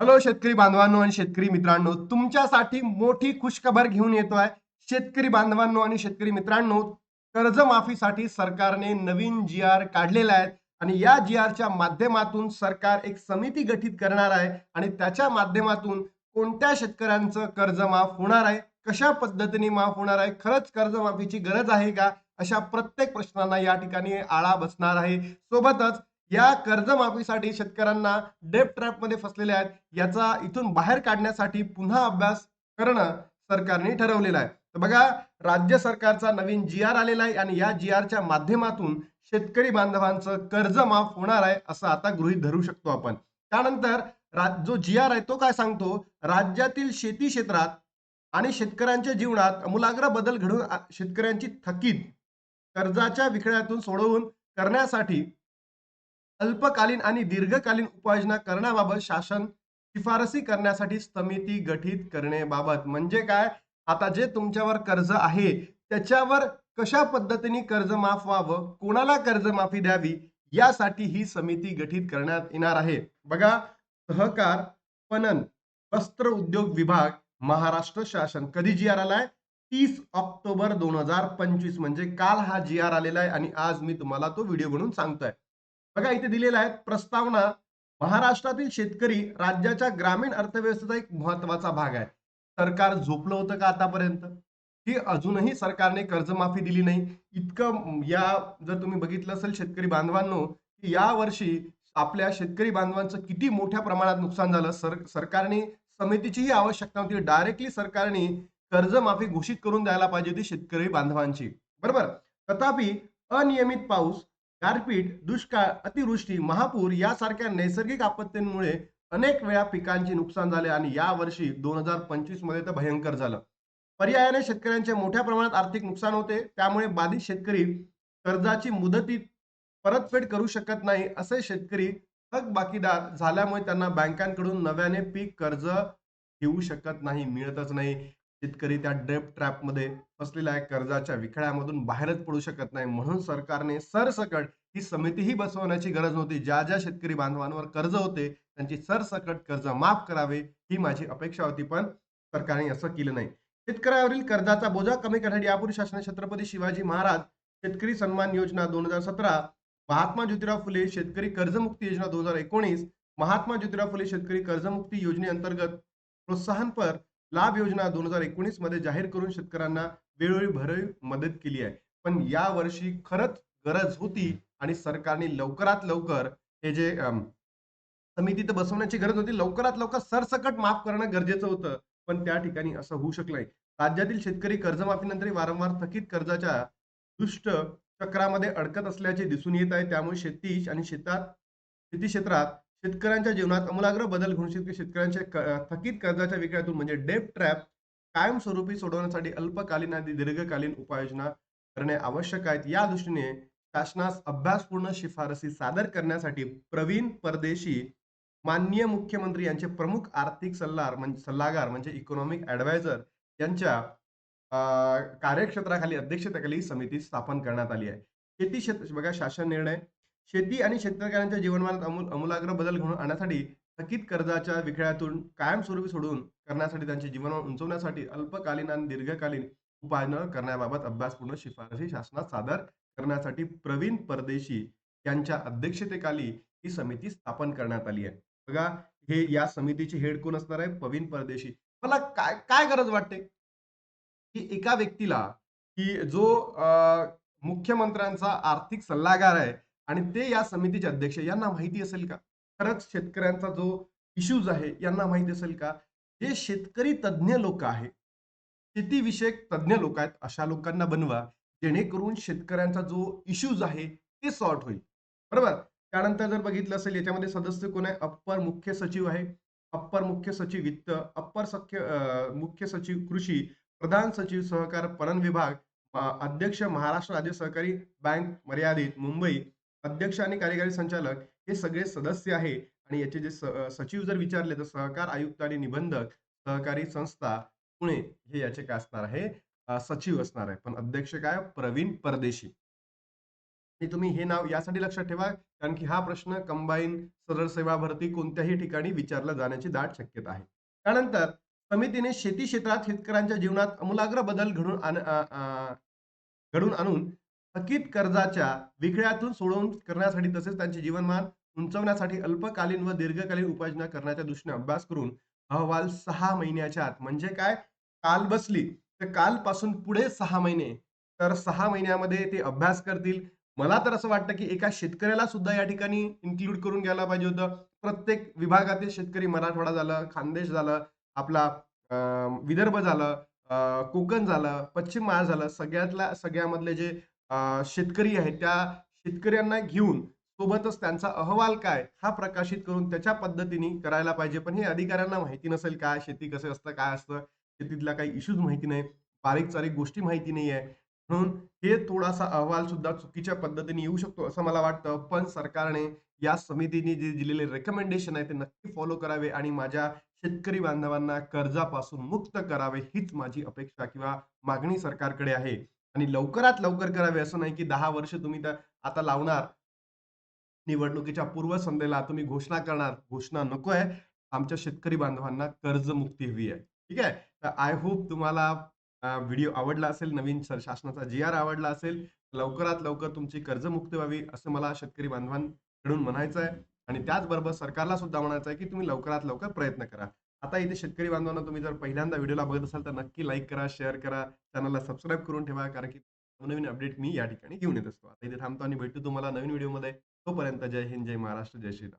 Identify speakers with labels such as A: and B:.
A: Hello शेतकरी बांधवांनो आणि शेतकरी मित्रांनो तुमच्यासाठी मोठी खुशखबर घेऊन येतोय शेतकरी बांधवांनो आणि शेतकरी मित्रांनो कर्जमाफीसाठी सरकारने नवीन जी आर काढलेला आहे आणि या जी आरच्या माध्यमातून सरकार एक समिती गठीत करणार आहे आणि त्याच्या माध्यमातून कोणत्या शेतकऱ्यांचं कर्ज माफ होणार आहे कशा पद्धतीने माफ होणार आहे खरंच कर्जमाफीची गरज आहे का अशा प्रत्येक प्रश्नांना या ठिकाणी आळा बसणार आहे. सोबतच या कर्जमाफीसाठी शेतकऱ्यांना डेप ट्रॅपमध्ये फसलेले आहेत. याचा इथून बाहेर काढण्यासाठी पुन्हा अभ्यास करणं सरकारने ठरवलेलं आहे. तर बघा राज्य सरकारचा नवीन जी आर आलेला आहे आणि या जी आरच्या माध्यमातून शेतकरी बांधवांचं कर्ज माफ होणार आहे असं आता गृहीत धरू शकतो आपण. त्यानंतर जो जी आर आहे तो काय सांगतो? राज्यातील शेती क्षेत्रात आणि शेतकऱ्यांच्या जीवनात अमूलाग्र बदल घडून शेतकऱ्यांची थकीत कर्जाच्या विक्रयातून सोडवून करण्यासाठी अल्पकालीन आणि दीर्घकालीन उपाययोजना करण्याबाबत शासन शिफारसी करण्यासाठी समिती गठीत करण्याबाबत. म्हणजे काय? आता जे तुमच्यावर कर्ज आहे त्याच्यावर कशा पद्धतीने कर्ज माफ व्हावं कोणाला कर्ज माफी द्यावी यासाठी ही समिती गठीत करण्यात येणार आहे. बघा सहकार पणन वस्त्र उद्योग विभाग महाराष्ट्र शासन. कधी जी आर आलाय? तीस ऑक्टोबर दोन हजार पंचवीस. म्हणजे काल हा जी आर आलेला आहे आणि आज मी तुम्हाला तो व्हिडिओ बनवून सांगतोय. बघा इथे दिलेला आहे प्रस्तावना. महाराष्ट्रातील शेतकरी राज्याच्या ग्रामीण अर्थव्यवस्थेचा एक महत्त्वाचा भाग आहे. सरकार झोपलं होतं का आतापर्यंत? की अजूनही सरकारने कर्जमाफी दिली नाही. इतकं या जर तुम्ही बघितलं असेल शेतकरी बांधवांनो की या वर्षी आपल्या शेतकरी बांधवांचं किती मोठ्या प्रमाणात नुकसान झालं. सर सरकारने समितीचीही आवश्यकता होती. डायरेक्टली सरकारने कर्जमाफी घोषित करून द्यायला पाहिजे होती शेतकरी बांधवांची. बरोबर? तथापि अनियमित पाऊस गारपीट दुष्काळ अतिवृष्टी महापूर यासारख्या नैसर्गिक आपत्तींमुळे अनेक वेळा पिकांचे नुकसान झाले आणि या वर्षी दोन हजार पंचवीसमध्ये तर भयंकर झालं. पर्यायाने शेतकऱ्यांचे मोठ्या प्रमाणात आर्थिक नुकसान होते त्यामुळे बाधित शेतकरी कर्जाची मुदतीत परतफेड करू शकत नाही असे शेतकरी थकबाकीदार झाल्यामुळे त्यांना बँकांकडून नव्याने पीक कर्ज घेऊ शकत नाही मिळतच नाही. शेतकरी त्या डेप ट्रॅपमध्ये फसलेला आहे कर्जाच्या विखळ्यामधून बाहेरच पडू शकत नाही. म्हणून सरकारने सरसकट ही समितीही बसवण्याची गरज नव्हती ज्या ज्या शेतकरी बांधवांवर कर्ज होते त्यांची सरसकट कर्ज माफ करावे ही माझी अपेक्षा होती पण सरकारने असं केलं नाही. शेतकऱ्यावरील कर्जाचा बोजा कमी करण्यासाठी यापूर्वी शासनाने छत्रपती शिवाजी महाराज शेतकरी सन्मान योजना दोन हजार सतरा महात्मा ज्योतिराव फुले शेतकरी कर्जमुक्ती योजना दोन हजार एकोणीस महात्मा ज्योतिराव फुले शेतकरी कर्जमुक्ती योजनेअंतर्गत प्रोत्साहनपर लाभ योजना दोन हजार एकोणीसमध्ये जाहीर करून शेतकऱ्यांना वेळोवेळी भरवी मदत केली आहे. पण या वर्षी खरंच गरज होती आणि सरकारने लवकरात लवकर हे जे समिती तर बसवण्याची गरज होती लवकरात लवकर सरसकट माफ करणं गरजेचं होतं. पण त्या ठिकाणी असं होऊ शकलं नाही. राज्यातील शेतकरी कर्जमाफीनंतरही वारंवार थकीत कर्जाच्या दुष्ट चक्रामध्ये अडकत असल्याचे दिसून येत आहे. त्यामुळे शेती आणि शेतात शेती क्षेत्रात शेतकऱ्यांच्या जीवनात अमूलाग्र बदल घडून शेतकरी शेतकऱ्यांच्या थकीत कर्जाच्या विक्र्यातून म्हणजे डेप ट्रॅप कायमस्वरूपी सोडवण्यासाठी अल्पकालीन आणि दीर्घकालीन उपाययोजना करणे आवश्यक आहेत. या दृष्टीने शासनास अभ्यासपूर्ण शिफारसी सादर करण्यासाठी प्रवीण परदेशी माननीय मुख्यमंत्री यांचे प्रमुख आर्थिक सल्लार म्हणजे सल्लागार म्हणजे इकॉनॉमिक ऍडवायझर यांच्या अं, कार्यक्षेत्राखाली अध्यक्षतेखाली समिती स्थापन करण्यात आली आहे. शेती क्षेत्र बघा शासन निर्णय शेती आणि शेतकऱ्यांच्या जीवनमानात अमूल अमूलाग्र बदल घडून आणण्यासाठी थकीत कर्जाच्या विखळ्यातून कायमस्वरूपी सोडून करण्यासाठी त्यांचे जीवनमान उंचवण्यासाठी अल्पकालीन आणि दीर्घकालीन उपाययोजना करण्याबाबत अभ्यासपूर्ण शिफारसी शासनात सादर करण्यासाठी प्रवीण परदेशी यांच्या अध्यक्षतेखाली ही समिती स्थापन करण्यात आली आहे. बघा हे या समितीचे हेड कोण असणार आहे? प्रवीण परदेशी. मला काय काय गरज वाटते? की एका व्यक्तीला की जो अं, मुख्यमंत्र्यांचा आर्थिक सल्लागार आहे आणि ते या समितीचे अध्यक्ष यांना माहिती असेल का? खरंच शेतकऱ्यांचा जो इश्यूज आहे यांना माहिती असेल का? जे शेतकरी तज्ज्ञ लोक आहेत शेतीविषयक तज्ज्ञ लोक आहेत अशा लोकांना बनवा जेणेकरून शेतकऱ्यांचा जो इश्यूज आहे ते सॉर्ट होईल. बरोबर? त्यानंतर जर बघितलं असेल याच्यामध्ये सदस्य कोण आहे? अप्पर मुख्य सचिव आहे. अप्पर मुख्य सचिव वित्त अप्पर सख्य मुख्य सचिव कृषी प्रधान सचिव सहकार पणन विभाग अध्यक्ष महाराष्ट्र राज्य सहकारी बँक मर्यादित मुंबई अध्यक्ष आणि कार्यकारी संचालक हे सगळे सदस्य आहे. आणि याचे जे सचिव जर विचारले तर सहकार आयुक्त आणि निबंधक सहकारी संस्था पुणे हे याचे काय असणार आहे? सचिव असणार आहे. पण अध्यक्ष काय? प्रवीण परदेशी. तुम्ही हे नाव यासाठी लक्षात ठेवा. कारण की हा प्रश्न कंबाईन सरळ सेवा भरती कोणत्याही ठिकाणी विचारला जाण्याची दाट शक्यता आहे. त्यानंतर समितीने शेती क्षेत्रात शेतकऱ्यांच्या जीवनात अमूलाग्र बदल घडून घडून आणून थकीत कर्जाच्या विक्रयातून सोडवून करण्यासाठी तसेच त्यांचे जीवनमान उंचवण्यासाठी अल्पकालीन व दीर्घकालीन उपाययोजना करण्याच्या दृष्टीने अभ्यास करून अहवाल सहा महिन्याच्या आत. म्हणजे काय? काल बसली. तर कालपासून पुढे सहा महिने. तर सहा महिन्यामध्ये ते अभ्यास करतील. मला तर असं वाटतं की एका शेतकऱ्याला सुद्धा या ठिकाणी इन्क्लूड करून घ्यायला पाहिजे होतं. प्रत्येक विभागातील शेतकरी मराठवाडा झालं खानदेश झालं आपला अं, विदर्भ झालं कोकण झालं पश्चिम महाराष्ट्र झालं सगळ्यातल्या सगळ्यामधले जे शेतकरी आहेत त्या शेतकऱ्यांना घेऊन सोबतच त्यांचा अहवाल काय हा प्रकाशित करून त्याच्या पद्धतीने करायला पाहिजे. पण हे अधिकाऱ्यांना माहिती नसेल काय शेती कसं असतं काय असतं शेतीतल्या काही इश्यूज माहिती नाही बारीक सारीक गोष्टी माहिती नाही आहे. म्हणून हे थोडासा अहवाल सुद्धा चुकीच्या पद्धतीने येऊ शकतो असं मला वाटतं. पण सरकारने या समितीने जे दिलेले रेकमेंडेशन आहे ते नक्की फॉलो करावे आणि माझ्या शेतकरी बांधवांना कर्जापासून मुक्त करावे हीच माझी अपेक्षा किंवा मागणी सरकारकडे आहे. आणि लवकरात लवकर करावे असं नाही की दहा वर्ष तुम्ही तर आता लावणार. निवडणुकीच्या पूर्वसंध्येला तुम्ही घोषणा करणार. घोषणा नको आहे. आमच्या शेतकरी बांधवांना कर्जमुक्ती हवी आहे. ठीक आहे? तर आय होप तुम्हाला व्हिडिओ आवडला असेल नवीन शासनाचा जी आर आवडला असेल लवकरात लवकर तुमची कर्जमुक्ती व्हावी असं मला शेतकरी बांधवांकडून म्हणायचं आहे. आणि त्याचबरोबर सरकारला सुद्धा म्हणायचं आहे की तुम्ही लवकरात लवकर प्रयत्न करा. आता इथे शेतकरी बांधवांना तुम्ही जर पहिल्यांदा व्हिडिओला बघत असाल तर नक्की लाईक करा शेअर करा चॅनलला सबस्क्राईब करून ठेवा कारण की नवीन अपडेट मी या ठिकाणी घेऊन येत असतो. आता इथे थांबतो आणि भेटतो तुम्हाला नवीन व्हिडिओमध्ये तोपर्यंत जय हिंद जय महाराष्ट्र जय श्रीराम.